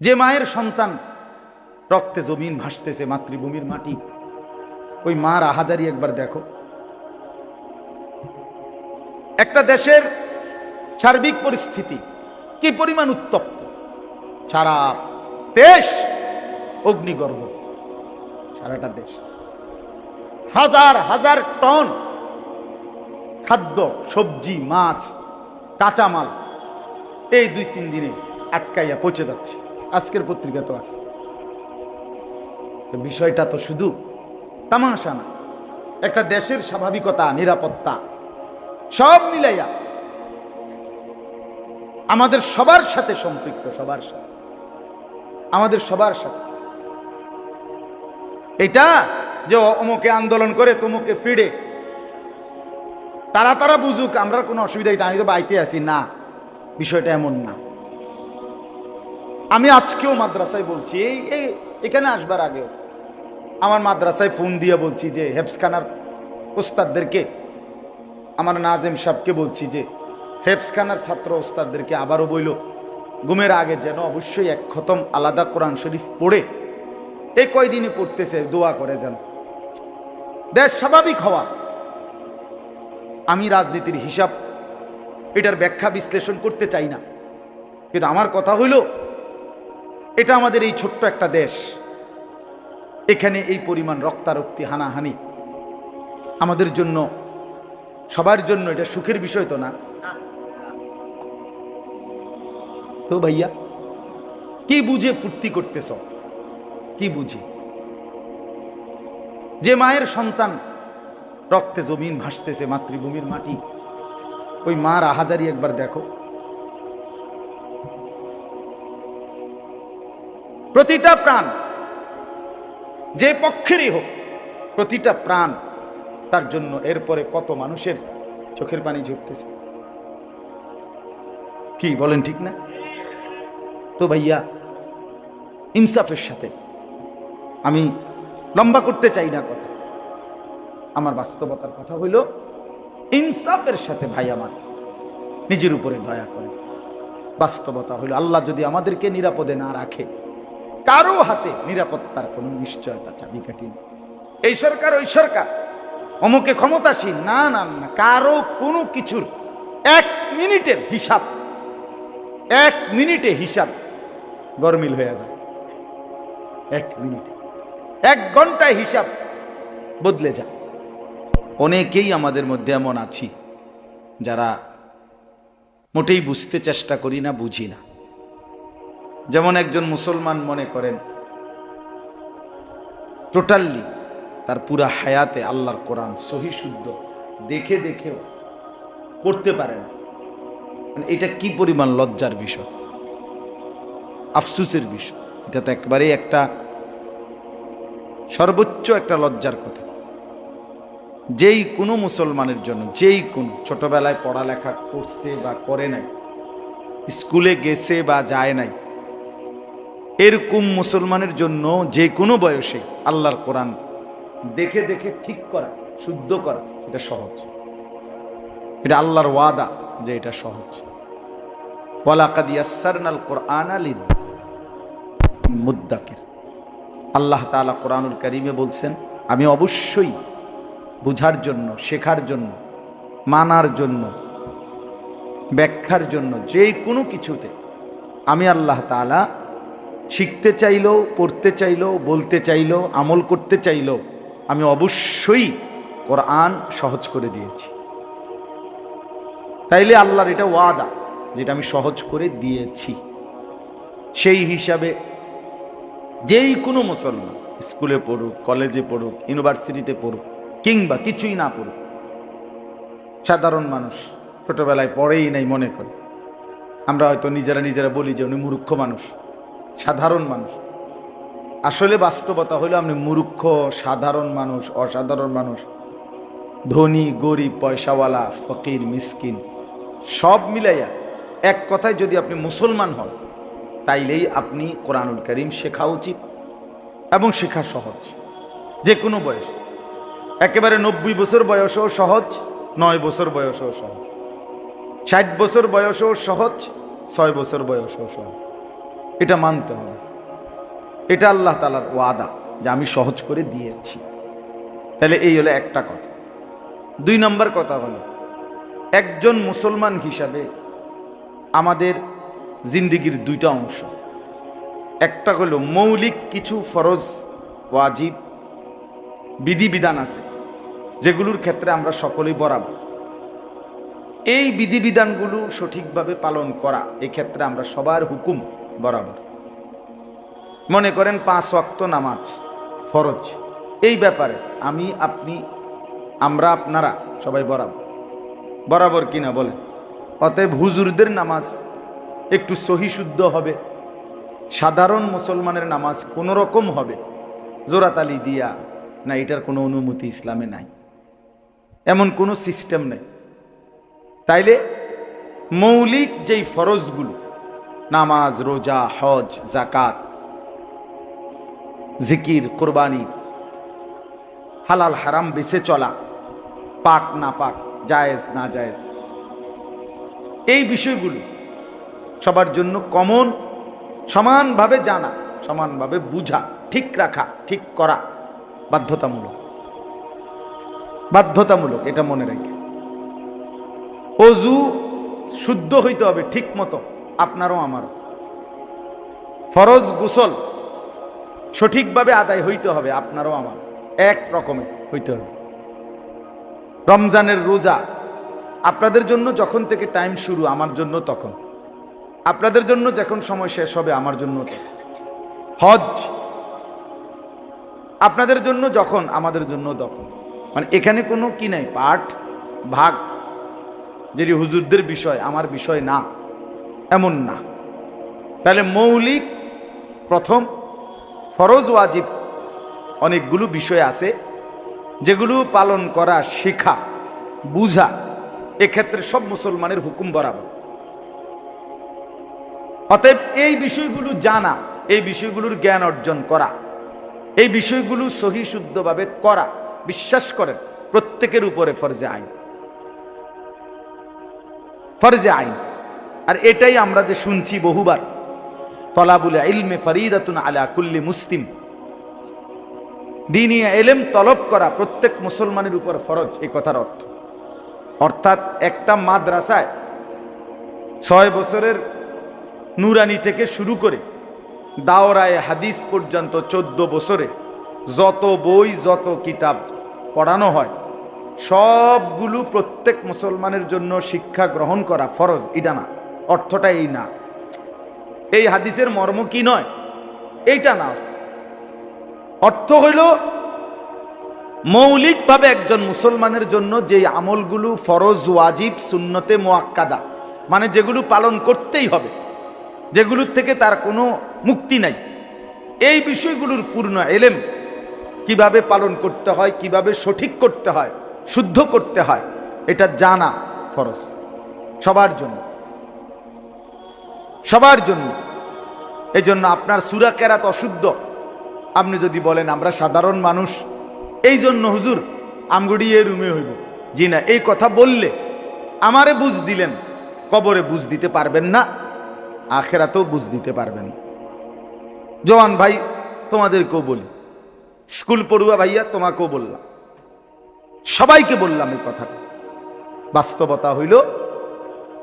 যে মায়ের সন্তান, রক্তে জমিন ভাসতেছে, মাতৃভূমির মাটি। ওই মার আহাজারি একবার দেখো। একটা দেশের সার্বিক পরিস্থিতি কি পরিমাণ উত্তপ্ত? সারা দেশ অগ্নিগর্ভ, সারাটা দেশ। হাজার হাজার টন খাদ্য, সবজি, মাছ, কাঁচামাল এই দুই তিন দিনে আটকাইয়া পৌঁছে যাচ্ছে। আজকের পত্রিকা তো আসছে তো বিষয়টা তো শুধু তামাশা না, একটা দেশের স্বাভাবিকতা, নিরাপত্তা, সব মিলাইয়া আমাদের সবার সাথে সম্পৃক্ত, সবার সাথে। আমাদের সবার সাথে। এটা যে অমুকে আন্দোলন করে তমুকে ফিরে, তারা তারা বুঝুক, আমরা কোনো অসুবিধা আমি তো বাইতে আছি, না, বিষয়টা এমন না। আমি আজকেও মাদ্রাসায় বলছি, এই এই, এখানে আসবার আগেও আমার মাদ্রাসায় ফোন দিয়ে বলছি যে, হেফসখানার ওস্তাদদেরকে, আমার নাজেম সাহেবকে বলছি যে, হেফসখানার ছাত্র ওস্তাদদেরকে আবারও বইল, ঘুমের আগে যেন অবশ্যই এক খতম আলাদা কোরআন শরীফ পড়ে। এই কয়দিনে পড়তেছে, দোয়া করে যেন। দেশ স্বাভাবিক হওয়া। আমি রাজনীতির হিসাব, এটার ব্যাখ্যা বিশ্লেষণ করতে চাই না। কিন্তু আমার কথা হইল এটা আমাদের এই ছোট্ট একটা দেশ। এখানে এই পরিমাণ রক্তারক্তি, হানাহানি আমাদের জন্য, সবার জন্য এটা সুখের বিষয় তো না? তো ভাইয়া, কি বুঝে ফুর্তি করতেছ? কি বুঝি? যে মায়ের সন্তান রক্তে জমিন ভাসতেছে, মাতৃভূমির মাটি, ওই মার আহাজারি একবার দেখো। প্রতিটা প্রাণ, যে পক্ষেরই হোক, প্রতিটা প্রাণ তার জন্য এরপরে কত মানুষের চোখের পানি ঝরতেছে। কি বলেন ঠিক না? তো ভাইয়া, ইনসাফের সাথে আমি লম্বা করতে চাই না কথা। আমার বাস্তবতার কথা হইল, ইনসাফের সাথে ভাই আমার নিজের উপরে দয়া করে। বাস্তবতা হইল, আল্লাহ যদি আমাদেরকে নিরাপদে না রাখে কারও হাতে নিরাপত্তার কোনো নিশ্চয়তা চাবিকাঠি নেই। এই সরকার, ওই সরকার। অমুকে ক্ষমতাসীন, না না না কারও কোনো কিছুর এক মিনিটের হিসাব, এক মিনিটে হিসাব গরমিল হয়ে যায়। এক মিনিট, এক ঘন্টায় হিসাব বদলে যায়। অনেকেই আমাদের মধ্যে এমন আছি যারা মোটেই বুঝতে চেষ্টা করি না, বুঝি না। যেমন একজন মুসলমান মনে করেন টোটালি তার পুরা হায়াতে আল্লাহর কোরআন সহি শুদ্ধ, দেখে দেখেও পড়তে পারে না। মানে এটা কি পরিমাণ লজ্জার বিষয়? আফসুসের বিষয়। এটা তো একবারেই একটা সর্বোচ্চ একটা লজ্জার কথা। যেই কোনো মুসলমানের জন্য, যেই কোন, ছোটবেলায় পড়ালেখা করছে বা করে নাই, স্কুলে গেছে বা যায় নাই এরকম মুসলমানের জন্য যে কোনো বয়সে আল্লাহর কোরআন দেখে দেখে ঠিক করা, শুদ্ধ করা, এটা সহজ। এটা আল্লাহর ওয়াদা যে এটা সহজ। ওয়ালাকাদ ইয়াসসারনাল কোরআন আলিদ মুদ্দাকির আল্লাহ তাআলা কোরআনুল কারীমে বলছেন, আমি অবশ্যই বুঝার জন্য, শেখার জন্য, মানার জন্য, ব্যাখ্যার জন্য যে কোনো কিছুতে আমি আল্লাহ তাআলা শিখতে চাইলেও, পড়তে চাইলেও, বলতে চাইলেও, আমল করতে চাইলেও আমি অবশ্যই কোরআন সহজ করে দিয়েছি। তাইলে আল্লাহর এটা ওয়াদা, যেটা আমি সহজ করে দিয়েছি। সেই হিসাবে যেই কোনো মুসলমান স্কুলে পড়ুক, কলেজে পড়ুক, ইউনিভার্সিটিতে পড়ুক, কিংবা কিছুই না পড়ুক, সাধারণ মানুষ ছোটবেলায় পড়েই নাই মনে করে। আমরা হয়তো নিজেরা নিজেরা বলি যে উনি মূর্খ মানুষ। সাধারণ মানুষ। আসলে বাস্তবতা হলো আপনি মূর্খ, সাধারণ মানুষ, অসাধারণ মানুষ, ধনী, গরিব, পয়সাওয়ালা, ফকির, মিসকিন, সব মিলাইয়া এক কথায় যদি আপনি মুসলমান হন, তাইলেই আপনি কোরআনুল করিম শেখা উচিত এবং শেখা সহজ। যে কোনো বয়স। একেবারে নব্বই বছর বয়সেও সহজ, নয় বছর বয়সেও সহজ। ষাট বছর বয়সেও সহজ, ছয় বছর বয়সেও সহজ। এটা মানতে হবে। এটা আল্লাহ তালার ওয়াদা যে আমি সহজ করে দিয়েছি। তাহলে এই হলো একটা কথা। দুই নম্বর কথা হলো, একজন মুসলমান হিসাবে আমাদের জিন্দিগির দুইটা অংশ। একটা হলো মৌলিক কিছু ফরজ, ওয়াজিব, বিধিবিধান আছে, যেগুলোর ক্ষেত্রে আমরা সকলেই বরাবর। এই বিধিবিধানগুলো সঠিকভাবে পালন করা এক্ষেত্রে আমরা সবার হুকুম। বরাবর। মনে করেন পাঁচ ওয়াক্ত নামাজ ফরজ। এই ব্যাপারে আমি, আপনি, আমরা, আপনারা সবাই বরাবর। বরাবর কিনা বলেন? অতএব হুজুরদের নামাজ একটু সহিশুদ্ধ হবে। সাধারণ মুসলমানের নামাজ কোনো রকম হবে। জোরাতালি দিয়া না, এটার কোনো অনুমতি ইসলামে নাই। এমন কোনো সিস্টেম নেই। তাইলে মৌলিক যেই ফরজগুলো নামাজ, রোজা, হজ জাকাত জিকির, কোরবানি, হালাল, হারাম, বেছে চলা, পাক, না পাক, জায়েজ, না জায়েজ। এই বিষয়গুলো সবার জন্য কমন সমানভাবে জানা, সমানভাবে বুঝা, ঠিক রাখা, ঠিক করা বাধ্যতামূলক। বাধ্যতামূলক, এটা মনে রাখে। অজু শুদ্ধ হইতে হবে ঠিক মতো। আপনারও আমারও। ফরজ গোসল সঠিকভাবে আদায় হইতে হবে, আপনারও আমার। এক রকমের হইতে হবে। রমজানের রোজা আপনাদের জন্য যখন থেকে টাইম শুরু, আমার জন্য তখন। আপনাদের জন্য যখন সময় শেষ হবে, আমার জন্য। হজ আপনাদের জন্য যখন, আমাদের জন্য তখন। মানে এখানে কোনো কি নাই, পাঠ, ভাগ, যেটি হুজুরদের বিষয়, আমার বিষয় না। এমন না। তাহলে মৌলিক প্রথম, ফরজ, ওয়াজিব অনেকগুলো বিষয় আছে যেগুলো পালন করা, শিখা, বুঝা, এক্ষেত্রে সব মুসলমানের হুকুম বরাবর। অতএব এই বিষয়গুলো জানা, এই বিষয়গুলোর জ্ঞান অর্জন করা, এই বিষয়গুলো সহি শুদ্ধভাবে করা, বিশ্বাস করেন, প্রত্যেকের উপরে ফরজে আইন। ফরজে আইন। আর এটাই আমরা যে শুনছি বহুবার। তলাবুল ইলমে ফরিদাতুন আলা কুল্লি মুসলিম। দিনী এলেম তলব করা প্রত্যেক মুসলমানের উপর ফরজ এই কথার অর্থ। অর্থাৎ একটা মাদ্রাসায় ছয় বছরের নুরানি থেকে শুরু করে দাওরায় হাদিস পর্যন্ত চোদ্দ বছরে যত বই, যত কিতাব পড়ানো হয়, সবগুলো প্রত্যেক মুসলমানের জন্য শিক্ষা গ্রহণ করা ফরজ, এটা না। অর্থটা এই না। এই হাদিসের মর্ম কি নয়? এইটা না। অর্থ হইল, মৌলিকভাবে একজন মুসলমানের জন্য যে আমলগুলো ফরজ, ওয়াজিব, সুন্নতে মোয়াক্কাদা মানে যেগুলো পালন করতেই হবে, যেগুলোর থেকে তার কোনো মুক্তি নাই। এই বিষয়গুলোর পূর্ণ এলেম, কীভাবে পালন করতে হয়, কীভাবে সঠিক করতে হয়, শুদ্ধ করতে হয়, এটা জানা ফরজ, সবার জন্য। সবার জন্য। এই জন্য আপনার সুরা কেরাত অশুদ্ধ। আপনি যদি বলেন, আমরা সাধারণ মানুষ এই জন্য হুজুর আমগুড়ি এ রুমে হইব। জি না, এই কথা বললে আমারে বুঝ দিলেন, কবরে বুঝ দিতে পারবেন না, আখেরাতেও বুঝ দিতে পারবেন জওয়ান ভাই, তোমাদেরকেও বলি, স্কুল পড়ুয়া ভাইয়া, তোমাকেও বললাম, সবাইকে বললাম এই কথাটা। বাস্তবতা হইল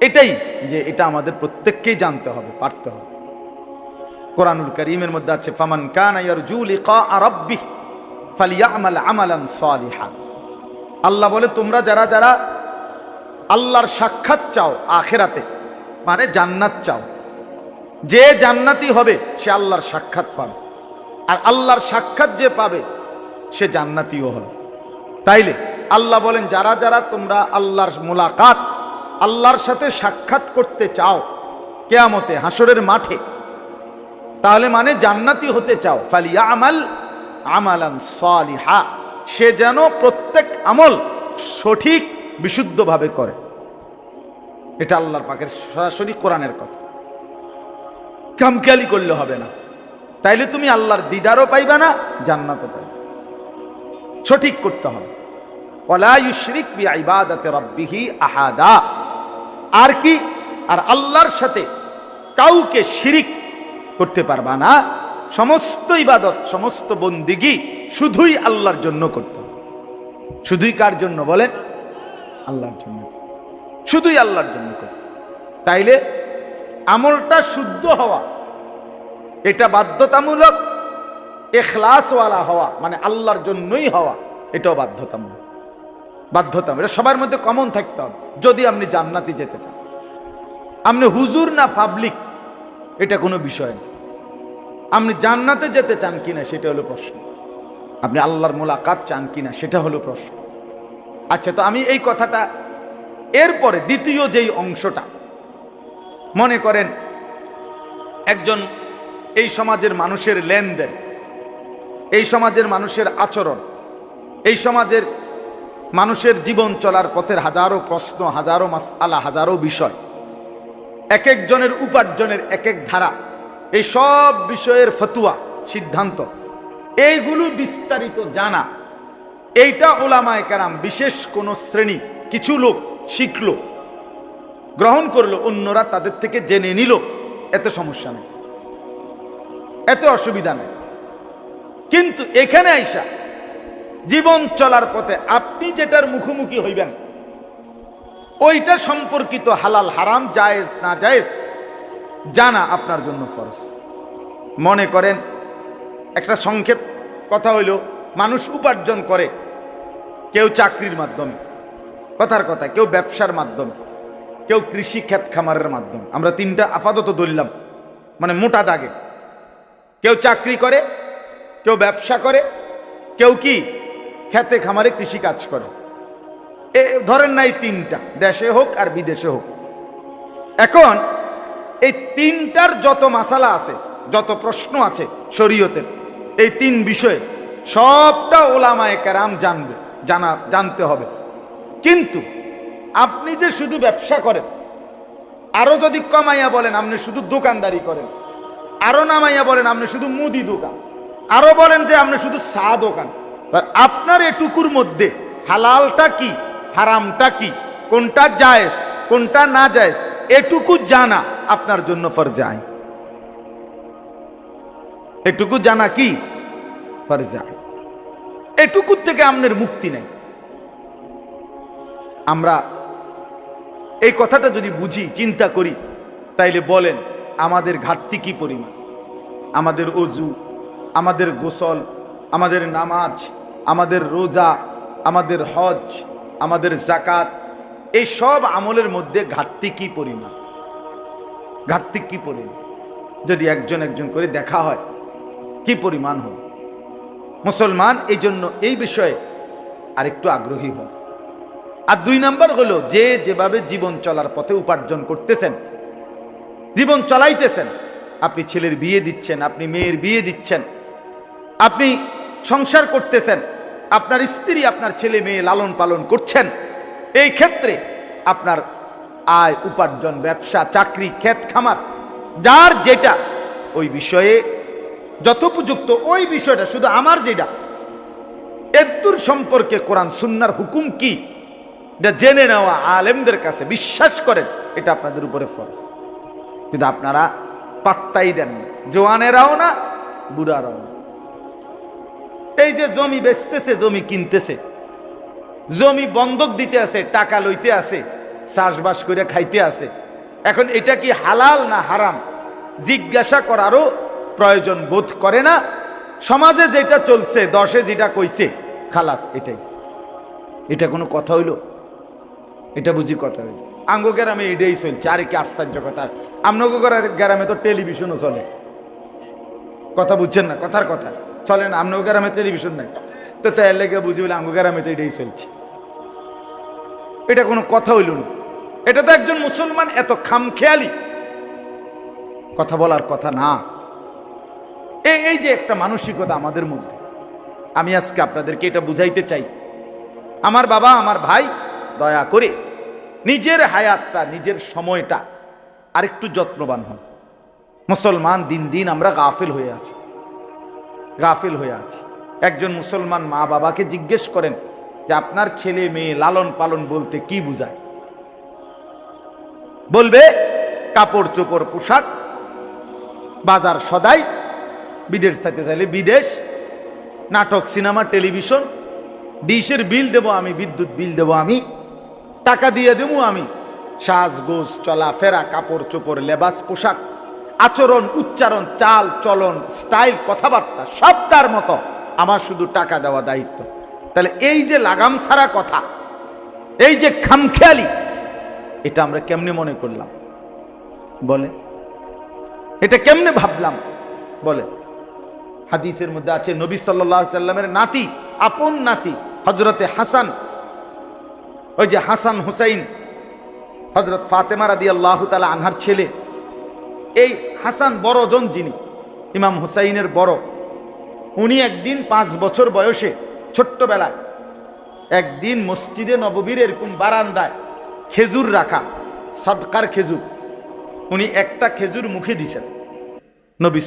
এটাই যে এটা আমাদের প্রত্যেককেই জানতে হবে, পারতে হবে। কোরআনুল করিমের মধ্যে আছে, ফামান কানা ইয়ারজু লিকা ফালিয়ামাল আমালান সালিহা। আল্লাহ বলে, তোমরা যারা যারা আল্লাহর সাক্ষাৎ চাও আখেরাতে মানে জান্নাত চাও, যে জান্নাতি হবে সে আল্লাহর সাক্ষাৎ পাবে। আর আল্লাহর সাক্ষাৎ যে পাবে, সে জান্নাতিও হবে। তাইলে আল্লাহ বলেন, যারা যারা তোমরা আল্লাহর মোলাকাত আল্লাহর সাথে সাক্ষাৎ করতে চাও, কেয়ামতে হাসরের মাঠে, তাহলে মানে জান্নাতি হতে চাও। ফালিয়া আমাল আমালান সালিহা, সে যেন প্রত্যেক আমল সঠিক, বিশুদ্ধভাবে করে। এটা আল্লাহর পাকের সরাসরি কোরআনের কথা। কামকেয়ালি করলে হবে না। তাইলে তুমি আল্লাহর দিদারও পাইবে না, জান্নাতও পাইবে সঠিক করতে হবে। ওয়ালা ইউশরিক বিইবাদাতি রাব্বিহি আহাদা। আর কি? আর আল্লাহর সাথে কাউকে শিরিক করতে পারবা না। সমস্ত ইবাদত, সমস্ত বন্দিগি শুধুই আল্লাহর জন্য করতে। শুধুই কার জন্য বলেন? আল্লাহর জন্য। শুধুই আল্লাহর জন্য করতে তাইলে আমলটা শুদ্ধ হওয়া, এটা বাধ্যতামূলক, এখলাসওয়ালা হওয়া মানে আল্লাহর জন্যই হওয়া, এটাও বাধ্যতামূলক। বাধ্যতামূলক এটা সবার মধ্যে কমন থাকতে হবে, যদি আপনি জান্নাতি যেতে চান। আপনি হুজুর না পাবলিক এটা কোনো বিষয় না। আপনি জান্নাতে যেতে চান কিনা, সেটা হলো প্রশ্ন। আপনি আল্লাহর মোলাকাত চান কিনা, সেটা হলো প্রশ্ন। আচ্ছা তো আমি এই কথাটা, এরপরে দ্বিতীয় যেই অংশটা, মনে করেন, একজন এই সমাজের মানুষের লেনদেন, এই সমাজের মানুষের আচরণ, এই সমাজের মানুষের জীবন চলার পথের হাজারো প্রশ্ন, হাজারো মাস আলা হাজারো বিষয়। এক একজনের উপার্জনের এক এক ধারা, এই সব বিষয়ের ফতুয়া, সিদ্ধান্ত। এইগুলো বিস্তারিত জানা। এইটা ওলামায় কারাম, বিশেষ কোন শ্রেণি, কিছু লোক শিখল, গ্রহণ করল, অন্যরা তাদের থেকে জেনে নিল। এত সমস্যা নেই। এত অসুবিধা নেই। কিন্তু এখানে আইসা জীবন চলার পথে আপনি যেটার মুখোমুখি হইবেন, ওইটা সম্পর্কিত হালাল, হারাম, জায়েজ, না জায়েজ, জানা আপনার জন্য ফরজ। মনে করেন, একটা সংক্ষেপ কথা হইল, মানুষ উপার্জন করে কেউ চাকরির মাধ্যমে। কথার কথা, কেউ ব্যবসার মাধ্যমে, কেউ কৃষি ক্ষেত খামারের মাধ্যমে। আমরা তিনটা আপাতত ধরলাম মানে মোটা দাগে। কেউ চাকরি করে, কেউ ব্যবসা করে, কেউ কি? খেতে খামারে কৃষি কাজ করে। এ, ধরেন নাই তিনটা, দেশে হোক আর বিদেশে হোক। এখন এই তিনটার যত মাসালা আছে, যত প্রশ্ন আছে শরীয়তের, এই তিন বিষয়ে সবটা ওলামায় কেরাম জানবে, জানা, জানতে হবে। কিন্তু আপনি যে শুধু ব্যবসা করেন, আরও যদি কমাইয়া বলেন, আপনি শুধু দোকানদারি করেন, আরও নামাইয়া বলেন, আপনি শুধু মুদি দোকান, আরও বলেন যে আপনি শুধু চা দোকান আপনার এটুকুর মধ্যে হালালটা কি, হারামটা কি, কোনটা জায়েজ, কোনটা না জায়েজ, এটুকু জানা আপনার জন্য ফরজে আইন। এটুকু জানা কি? ফরজে আইন। এটুকুর থেকে আপনার মুক্তি নেই। আমরা এই কথাটা যদি বুঝি, চিন্তা করি, তাইলে বলেন, আমাদের ঘাটতি কি পরিমাণ? আমাদের অজু, আমাদের গোসল আমাদের নামাজ, আমাদের রোজা, আমাদের হজ, আমাদের জাকাত এই সব আমলের মধ্যে ঘাটতি কি পরিমাণ? ঘাটতি কি পরিমাণ? যদি একজন একজন করে দেখা হয়, কি পরিমাণ হয় মুসলমান এই জন্য এই বিষয়ে আরেকটু আগ্রহী হন। আর দুই নম্বর হলো, যে যেভাবে জীবন চলার পথে উপার্জন করতেছেন, জীবন চলাইতেছেন, আপনি ছেলের বিয়ে দিচ্ছেন, আপনি মেয়ের বিয়ে দিচ্ছেন, আপনি সংসার করতেছেন। আপনার স্ত্রী আপনার ছেলে মেয়ে লালন পালন করছেন। এই ক্ষেত্রে আপনার আয়, উপার্জন, ব্যবসা, চাকরি, ক্ষেত খামার, যার যেটা, ওই বিষয়ে যথোপযুক্ত ওই বিষয়টা শুধু আমার যেটা, এদ্দুর সম্পর্কে কোরআন সুন্নার হুকুম কি? যা জেনে নেওয়া আলেমদের কাছে বিশ্বাস করেন, এটা আপনাদের উপরে ফরজ। কিন্তু আপনারা পাত্তাই দেন জোয়ানেরাও না, বুড়ারাও না। এই যে জমি বেচতেছে, জমি কিনতেছে, জমি বন্ধক দিতে আছে, টাকা লইতে আছে, চাষবাস করে খাইতে আছে, এখন এটা কি হালাল না হারাম? জিজ্ঞাসা করারও প্রয়োজন বোধ করে না। সমাজে যেটা চলছে, দশে যেটা কইছে, খালাস এটাই। এটা কোনো কথা হইল? এটা বুঝি কথা হইল। আঙ্গ গ্রামে এটাই চলছে, আর কি আশ্চর্য কথা আমনগো গ্রামে তো টেলিভিশনও চলে। কথা বুঝছেন না? কথার কথা। চলে না আমনগো গ্রামে টেলিভিশন নাই। তো তাই লেগে বুঝি বলে আঙ্গ গ্রামে তো এটাই চলছে। এটা কোনো কথা হইল না। এটা তো একজন মুসলমান এত খামখেয়ালি। কথা বলার কথা না। এই এই যে একটা মানসিকতা আমাদের মধ্যে। আমি আজকে আপনাদেরকে এটা বুঝাইতে চাই। আমার বাবা, আমার ভাই, দয়া করে নিজের হায়াতটা, নিজের সময়টা আরেকটু যত্নবান হন। মুসলমান দিন দিন আমরা গাফিল হয়ে আছি। গাফিল হয়ে আছি। একজন মুসলমান মা বাবাকে জিজ্ঞেস করেন যে আপনার ছেলে মেয়ে লালন পালন বলতে কি বুঝায়? বলবে, কাপড় চোপড় পোশাক, বাজার সদাই বিদেশ চাইতে চাইলে বিদেশ, নাটক, সিনেমা, টেলিভিশন, ডিশের বিল দেব আমি, বিদ্যুৎ বিল দেব আমি, টাকা দিয়ে দেবো আমি, সাজগোজ, চলাফেরা, কাপড় চোপড়, লেবাস, পোশাক। আচরণ, উচ্চারণ, চাল, চলন, স্টাইল, কথাবার্তা সব তার মতো আমার শুধু টাকা দেওয়া দায়িত্ব। তাহলে এই যে লাগাম ছাড়া কথা, এই যে খামখেয়ালি, এটা আমরা কেমনে মনে করলাম? বলে এটা কেমনে ভাবলাম? বলে হাদিসের মধ্যে আছে, নবী সাল্লাহ সাল্লামের নাতি, আপন নাতি হজরতে হাসান, ওই যে হাসান হুসাইন হজরত ফাতেমা রাদি আল্লাহ তালা আনহার ছেলে। এই হাসান বড় জন যিনি, ইমাম হুসাইনের বড়, উনি একদিন পাঁচ বছর বয়সে ছোট্টবেলায় একদিন মসজিদে নববীর এরকম বারান্দায় খেজুর রাখা, সদকার খেজুর, উনি একটা খেজুর মুখে দিছেন। নবী